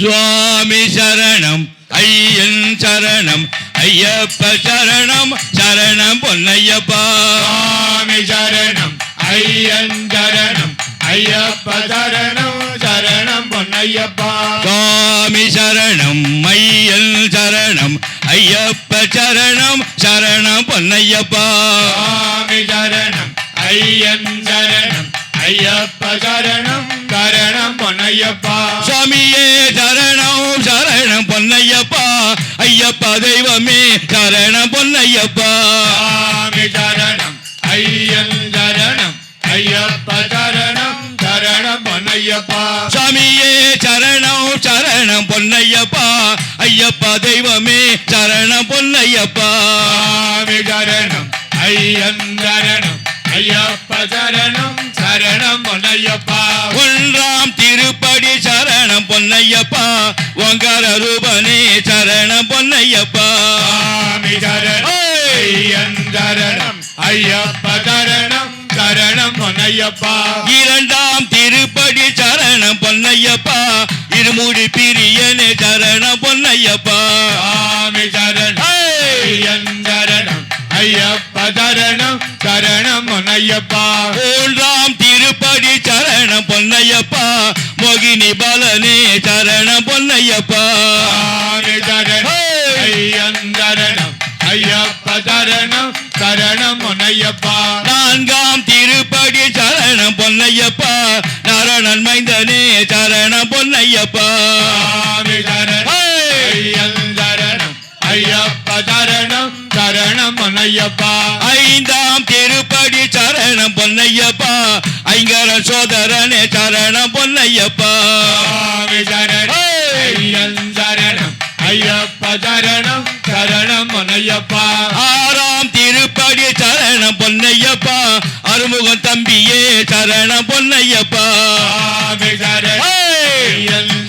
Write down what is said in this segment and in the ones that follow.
சுவாமி சரணம் ஐயன் சரணம் ஐயப்ப சரணம் சரணம் பொன்னையப்பா. சுவாமி சரணம் ஐயன் சரணம் ஐயப்ப சரணம் சரணம் பொன்னையப்பா. சுவாமி சரணம் ஐயன் சரணம் ஐயப்ப சரணம் சரணம் பொன்னையப்பா. சுவாமி சரணம் ஐயன் சரணம் ஐயப்ப சரணம் சரணம் பொன்னையப்பா. சுவாமியே தெய்வமே சரணம் பொன்னையப்பா. சரணம் ஐயன் சரணம் ஐயப்ப சரணம் சரணம் பொன்னையப்பா. சுவாமியே சரணம் சரணம் பொன்னையப்பா. ஐயப்பா தெய்வமே சரணம் பொன்னையப்பா. சரணம் ஐயன் சரணம் ஐயப்ப சரணம் சரணம் பொன்னையப்பா. ஒன்றாம் திருப்படி சரணம் பொன்னையப்பா. ஓங்கார ரூபனே ஐயப்ப சரணம் சரணம் பொன்னையப்பா. இரண்டாம் திருப்படி சரணம் பொன்னையப்பா. இருமுடி பிரியனே சரணம் பொன்னையப்பா. சுவாமி சரணம் சரணம் ஐயப்ப சரணம் சரணம் பொன்னையப்பா. மூன்றாம் திருப்படி சரணம் பொன்னையப்பா. மோகினி பலனே சரணம் பொன்னையப்பா. சுவாமி சரணம் ஐயன் சரணம் பொன்னையப்பா நான்காம் திருப்படி சரணம் பொன்னையப்பா. நாரணன் மைந்தனே சரணம் பொன்னையப்பா. சரணம் ஐயப்ப சரணம் சரணம் பொன்னையப்பா ஐந்தாம் திருப்படி சரணம் பொன்னையப்பா. ஐங்கர சோதரனே சரணம் பொன்னையப்பா. சரணம் ஐயப்ப சரணம் சரணம் பொன்னையப்பா ஆறாம் திருப்படி சரணம் பொன்னையப்பா அறுமுகம் தம்பியே சரணம் பொன்னையப்பா.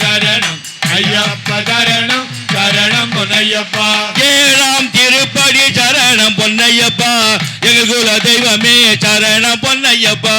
சரணம் ஐயப்ப சரணம் சரணம் பொன்னையப்பா. ஏழாம் திருப்படி சரணம் பொன்னையப்பா. எங்க குல தெய்வமே சரணம் பொன்னையப்பா.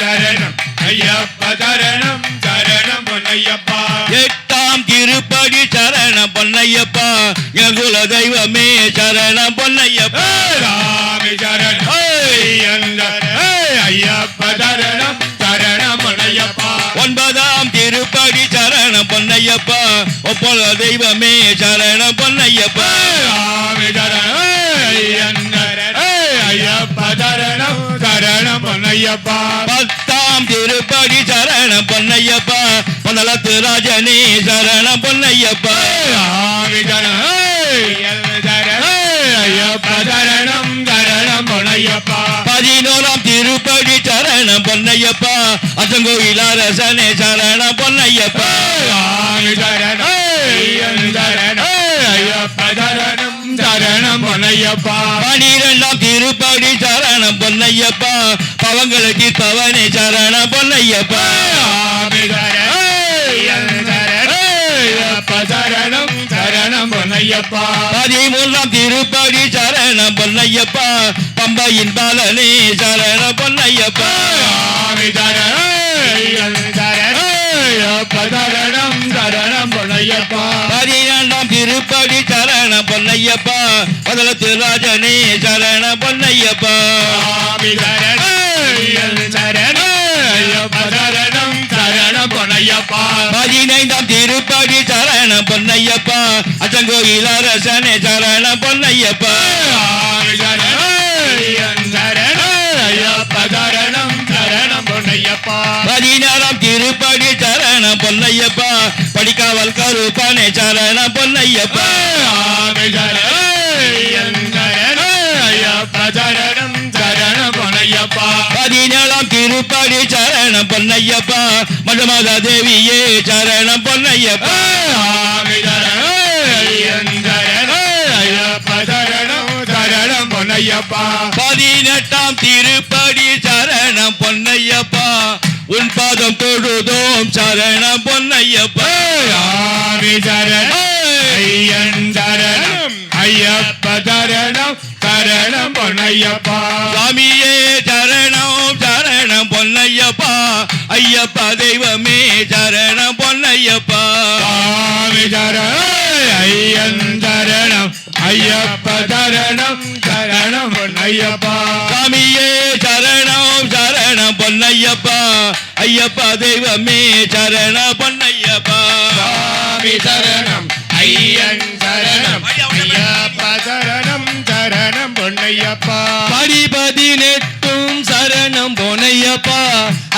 சரணம் ஐயப்ப சரணம் சரணம் பொன்னையப்பா. எட்டாம் திருப்படி சரணம் பொன்னையப்பா. குல தெய்வமே சரணம் பொன்னையப்பா. ராமி சரணம். ஐயப்ப சரணம். சரணம் பொன்னையப்பா. ஒன்பதாம் திருப்படி சரணம் பொன்னையப்பா. ஒப்பொல தெய்வமே சரணம் பொன்னையப்பா. ராமி சரணம். ஐயன் சரணம் ஐயப்ப சரணம். சரணம் பொன்னையப்பா. பத்தாம் திருப்படி சரணம் பொன்னையப்பா. பந்தளத்து ராஜனே சரணம் பொன்னையப்பா. அரசனே சரணம் பொன்னையப்பா. சரணம். பொன்னையப்பா. பனிரெண்டாம் திருப்படி சரணம் பொன்னையப்பா. பவங்களை தீர்ப்பவனே சரணம் பொன்னையப்பா. பொன்னையப்பா பதிமூன்றாம் திருப்படி சரணம் பொன்னையப்பா. பம்பையின் பாலனே சரணம் பொன்னையப்பா. சரணம் சரணம் பொன்னையப்பா. பதினெண்டாம் திருப்படி சரணம் பொன்னையப்பா. முதலத்து ராஜனே சரணம் பொன்னையப்பா. சரணம் சரணம் பொன்னையப்பா. பதினைந்தாம் திருப்படி சரணம் பொன்னையப்பா. அரசனே சரணம் பொன்னையப்பா. பதினாறாம் திருப்படி சரணம் பொன்னையப்பா. படிக்காவல் கருப்பனே சரணம் பொன்னையப்பா. சரணம் சரணம் பொன்னையப்பா. பதினேழாம் திருப்படி சரணம் பொன்னையப்பா. மதுமாதா தேவியே சரணம் பொன்னையப்பா. பொன்னையப்பா பதினெட்டாம் திருப்படி சரணம் பொன்னையப்பா. உன் பாதம் தொழுதோம் சரணம் பொன்னையப்பா. ராமி சரணம் ஐயன் சரணம் ஐயப்ப சரணம் சரணம் பொன்னையப்பா. சுவாமியே சரணம் சரணம் பொன்னையப்பா. ஐயப்ப தெய்வமே சரணம் பொன்னையப்பா. சுவாமி சரணம் ஐயன் சரணம் ஐயப்ப சரணம் ஐயப்பா தெய்வமே சரண பொன்னையப்பா. சுவாமி சரணம் ஐயன் சரணம் ஐயப்ப சரணம் சரணம் பொன்னையப்பா. படி பதினெட்டும் சரணம் பொன்னையப்பா.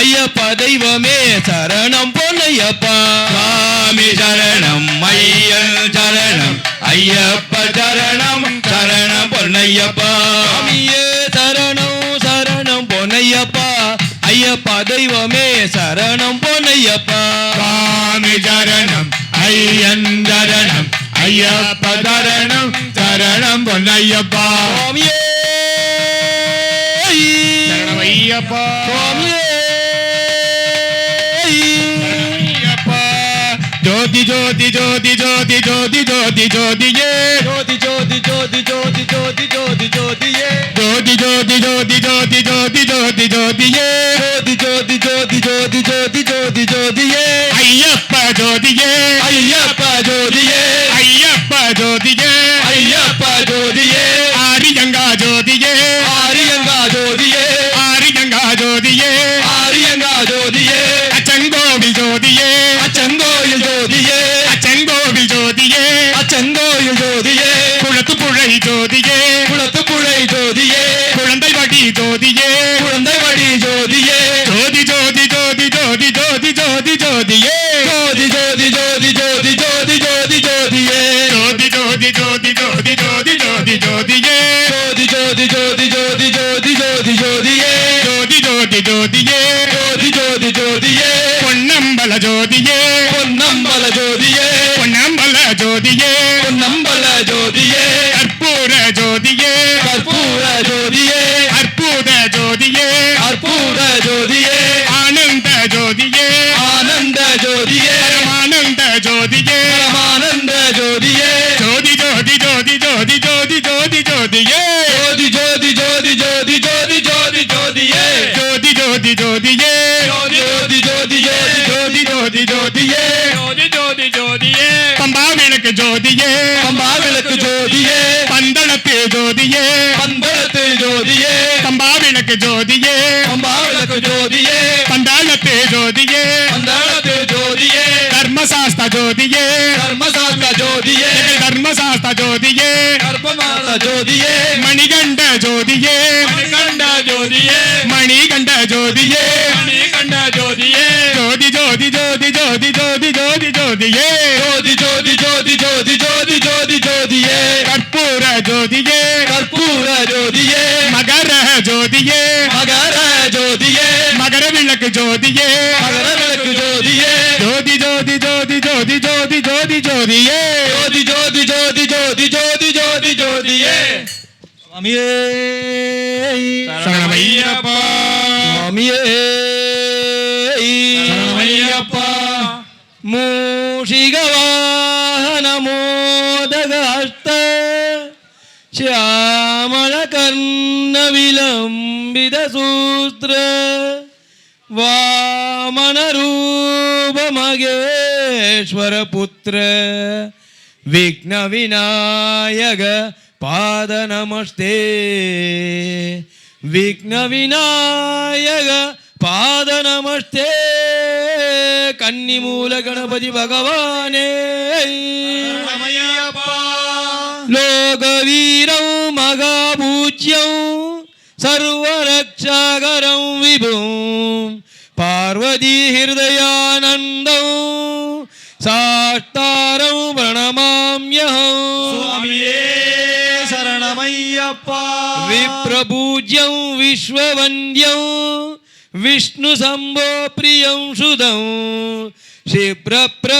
ஐயப்பா தெய்வமே சரணம் பொன்னையப்பா. சாமி சரணம் ஐயன் சரணம் ஐயப்ப ஜோதி ஜோதி ஜோதி ஜோதி ஜோதி ஜோதியே ஜோதி ஜோதி ஜோதி ஜோதி ஜோதி ஜோதி ஜோதியே ஜோதி ஜோதி ஜோதி ஜோதி ஜோதி ஜோதி ஜோதியே ஜோதி ஜோதி ஜோதி ஜோதி ஜோதி ஜோதி ஜோதியே ஐயப்ப ஜோதியே ஐயப்ப ஜோதியே ஜோதியே பந்தளத்து ஜோதியே பந்தளத்து ஜோதியே பம்பா விளக்கு ஜோதியே பம்பா விளக்கு ஜோதியே பந்தாளத்து ஜோதியே பந்தளத்து ஜோதியே தர்மசாஸ்திர ஜோதியே கர்மசாஸ்திர ஜோதியே தர்மசாஸ்திர ஜோதியே கர்ப்பமாத ஜோதியே மணிகண்ட ஜோதியே மணிகண்ட ஜோதியே மணிகண்ட ஜோதியே மணிகண்ட ஜோதியே ஜோதி ஜோதி ஜோதி ஜோதி ஜோதி ஜோதி ஜோதியே ஜோதி ஜோதி ஜோதி ஜோதி ஜோதி ஜோதி ஜோதியே கற்பூர ஜோதியே கற்பூர ஜோதியே மகர ஜோதியே மகர ஜோதியே மகர விளக்கு ஜோதியே மகர விளக்கு ஜோதியே ஜோதி ஜோதி ஜோதி ஜோதி ஜோதி ஜோதி ஜோதியே ஜோதி ஜோதி ஜோதி ஜோதி ஜோதி ஜோதி ஜோதியே சுவாமியே சரணமையப்பா சுவாமியே சரணமையப்பா மூஷிகவாகனமோதகஸ்த श्यामलकर्णविलम्बितसूत्र वामनरूपमगेश्वरपुत्र विघ्नविनायक पादनमस्ते विघ्नविनायक पादनमस्ते കന്നിമൂല ഗണപതി ഭഗവാനേ ലോകവീരൗ മഹാപൂജ്യൗ സർവരക്ഷാകരം വിഭു പാർവതി ഹൃദയാനന്ദൗ സാഷ്ടാരൗ പ്രണമാമ്യഹേ ശരണമയ്യപ്പ വിപ്രപൂജ്യൗ വിശ്വവന്ദ്യൗ विष्णुशम्भो प्रियं सुदौ क्षिप्रप्रसादनिरदौ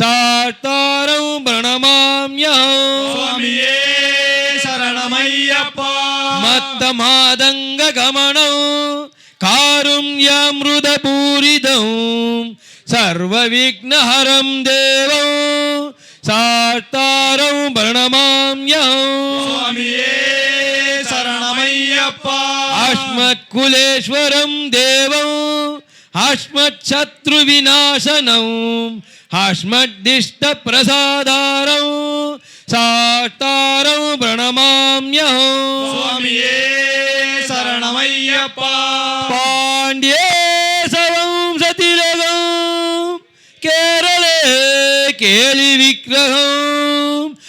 சாத்தாரௌ பிரணமாமியே சரணமையப்பா. மத்த மாதங்க கமனம் காருண்யாமிருத பூரிதம் சர்வ விக்னஹரம் தேவம் சாத்தாரௌ பிரணமாமியே कुलेश्वरं देवं हाश्मच्छत्रुविनाशनम् हाश्मद्दिष्टप्रसादारं साष्टारं प्रणमाम्यहम् சுவாமியே சரணமையப்பா पाण्ड्ये सवंसतिलगं केरळे केलिविग्रहम् आद्रत्राणपरं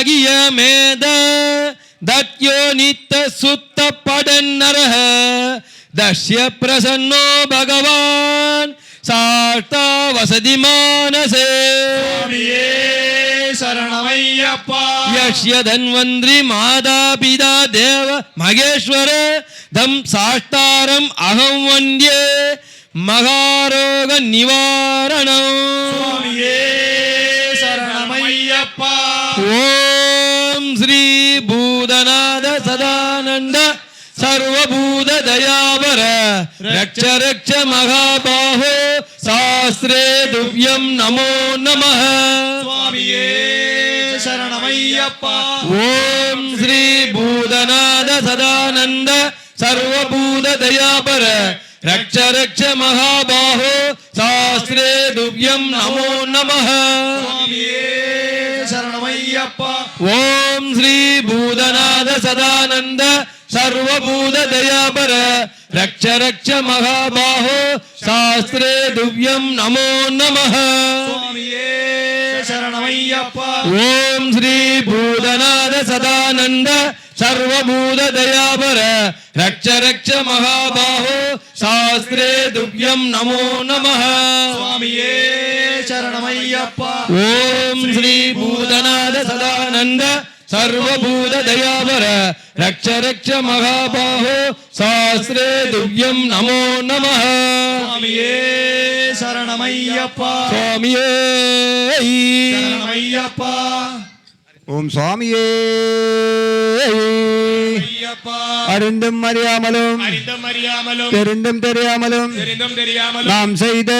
ஆகிய மேத தத்யோ நித்த சுத்த படன் நரக தஷ்ய பிரசன்னோ பகவான் சாட்டா வசதி மானசே. சரணமையப்பா. யஷ்ய தன்வந்திரி மாதா பிதா தேவ மகேஸ்வர தம் சாஷ்டாரம் அகம் வந்தியே. மகாரோக நிவாரணம். சுவாமியே भूत दयावर रक्ष रक्ष महाबाहो शास्त्रे दुव्यं नमो नमः स्वामिये शरणमय्यप्पा ॐ श्री भूतनाद सदानन्द सर्वभूत दयापर रक्ष रक्ष महाबाहो शास्त्रे दुव्यं नमो नमः शरणमय्यप्पा ॐ श्री भूतनाद सदानन्द சதானந்த சர்வபூத தயாபர ரக்ஷ ரக்ஷ மகாபாஹோ சாஸ்திரே துவ்யம் நமோ நமः சுவாமியே சரணமையப்பா. ஓம் ஸ்ரீ பூதநாத சதானந்த சர்வபூத தயாபர ரக்ஷ ரக்ஷ மகாபாஹோ சாஸ்திரே துவ்யம் நமோ நமः சுவாமியே சரணமையப்பா. ஓம் சர்வபூத தயாபர ரக்ஷ ரக்ஷ மகாபாஹோ சாஸ்திரே துவ்யம் நமோ நமः சுவாமியே சரணமையப்பா. சுவாமியே. சரணமையப்பா. ஓம் சுவாமியே. அறிந்தும் அறியாமலும் தெரிந்தும் தெரியாமலும் நாம் செய்த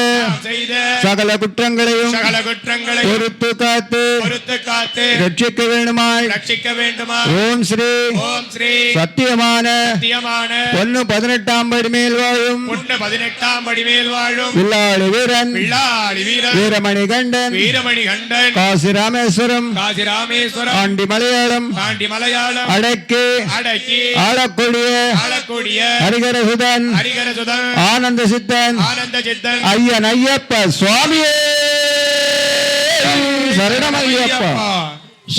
சகல குற்றங்களையும் சகல குற்றங்களை பொறுத்து காத்து பொறுத்து காத்து ரட்சிக்க வேண்டுமாய். ரட்சிக்க வேண்டுமா ஓம் ஸ்ரீ ஓம் ஸ்ரீ சத்தியமான சத்தியமான பொன்னு பதினெட்டாம் படி மேல் வாழும் புண்ட பதினெட்டாம் படிமேல் வாழும் வில்லாளி வீரன் பிள்ளாளி வீரன் வீரமணி கண்டன் வீரமணி கண்டன் காசி ராமேஸ்வரம் காசி ராமேஸ்வரம் ஆண்டி மலையாளம். பாண்டி மலையாளம். அடக்கி. அடக்கி. ஆளக்கூடிய ஆளக்கூடிய ஹரிகரசுதன். ஹரிகர சுதன் ஆனந்த சித்தன். ஆனந்த சித்தன். ஐயன் ஐயப்ப சுவாமியே. சரணம் ஐயப்பா.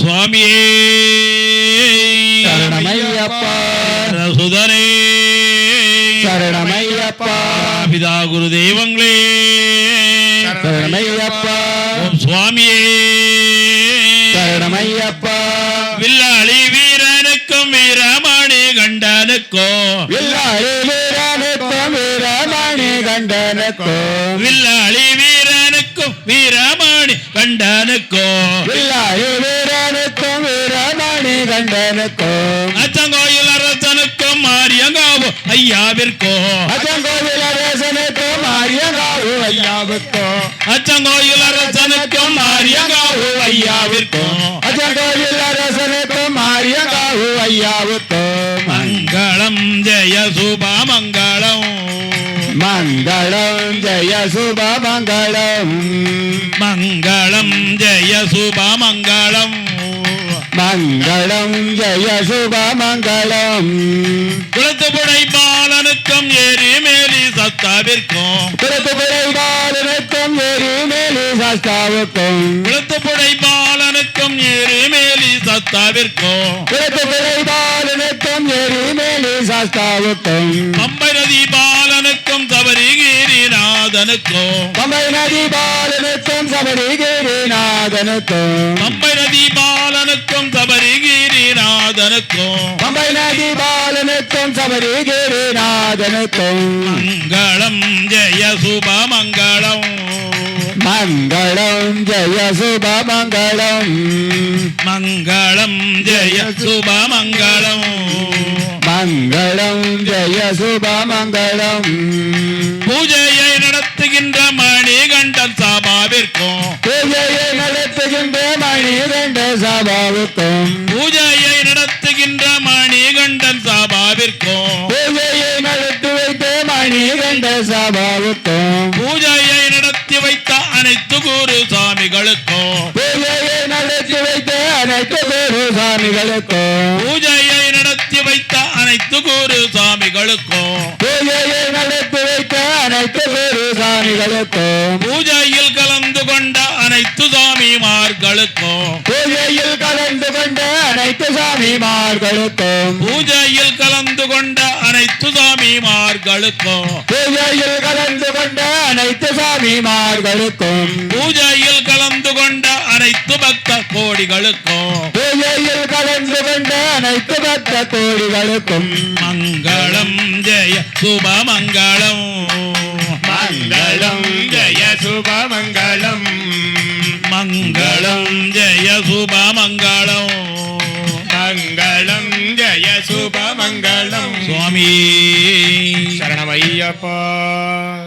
சுவாமியே. சரணம் ஐயப்பா. சுதனே சரணம் ஐயப்பா. பிதா குரு தெய்வங்களே சரணம் ஐயப்பா. ஓம் சுவாமியே. சரணம் ஐயப்பா வில்லாளி வீரனுக்கும் வீரமணி கண்டனுக்கும். வில்லாளி வீரனுக்கும் வீரமணி கண்டனுக்கும். வில்லாளி வீரனுக்கும் வீரமணி கண்டனுக்கும். வில்லாளி வீரனுக்கும் வீரமணி கண்டனுக்கும். அச்சங்கோயில் அரசனுக்கும் மாரியங்காவோ ஐயாவிற்கும். அச்சங்கோவில் அரசனுக்கும் ஆரியங்காவு ஐயாவுக்கும். அச்சங்கோயில் அரசனுக்கும் ஜெய சுபா மங்களம் மங்களம் ஜெய சுப மங்களம் மங்களம் ஜெய சுபா மங்களம் மங்களம் ஜெய சுப மங்களம் குளத்துப்புடை பாலனுக்கும் ஏரி மேலி சத்தாவிற்கும். பிறப்புகளை பாலனுக்கும் ஏரி மேலி சாஸ்தாவுக்கும் குளத்துப்புடை பாலனுக்கும் ஏரி மேலி சத்தாவிற்கும். பாலனுக்கும் ஏரி மேலி சாஸ்தாவுக்கும் பம்பை நதி பாலனுக்கும் சபரிகிரிநாதனுக்கும். பம்பை நதி பாலனுக்கும் சபரிகிரிநாதனுக்கும். பம்பை நதி பாலனுக்கும் சபரிகிரிநாதனுக்கும். பம்பை நதி பாலனுக்கும் சபரிகிரிநாதனுக்கும். மங்களம் ஜெய சுப மங்களம் ஜெய சுப மங்களம் மங்களம் ஜெய சுப மங்களம் மங்களம் ஜெய சுபமங்களம். பூஜையை நடத்துகின்ற மணிகண்டன் சபாவிற்கும். பூஜையை நடத்துகின்ற மணிகண்ட சபாவுக்கும். பூஜையை நடத்துகின்ற மணிகண்டன் சபாவிற்கும். பூஜையை நடத்தி வைத்த மணிகண்ட சபாவுக்கும். பூஜையை நடத்தி வைத்த அனைத்து குரு சாமிகளுக்கும். பூஜையை நடத்தி வைத்த அனைத்து குரு சாமிகளுக்கும். பூஜையை நடத்தி வைத்த அனைத்து குரு சாமிகளுக்கும். பூஜையை நடத்தி வைத்த அனைத்து குரு சாமிகளுக்கும். பூஜையில் கலந்து கொண்ட அனைத்து சாமிமார்களுக்கும். பூஜையில் கலந்து கொண்ட அனைத்து சாமிமார்களுக்கும். பூஜையில் கலந்து கொண்ட அனைத்து சாமிமார்களுக்கும். பூஜையில் கலந்து கொண்ட அனைத்து சாமிமார்களுக்கும் பூஜையில் கலந்து கொண்ட அனைத்து பக்த கோடிகளுக்கும் பூஜையில் கலந்து கொண்ட அனைத்து பக்த கோடிகளுக்கும் மங்களம் ஜெய சுபமங்களம். மங்களம் ஜெய சுபமங்களம். மங்களம் ஜெய சுபமங்களம். மங்களம் ஜெய சுபமங்களம். சுவாமி. சரணமையப்பா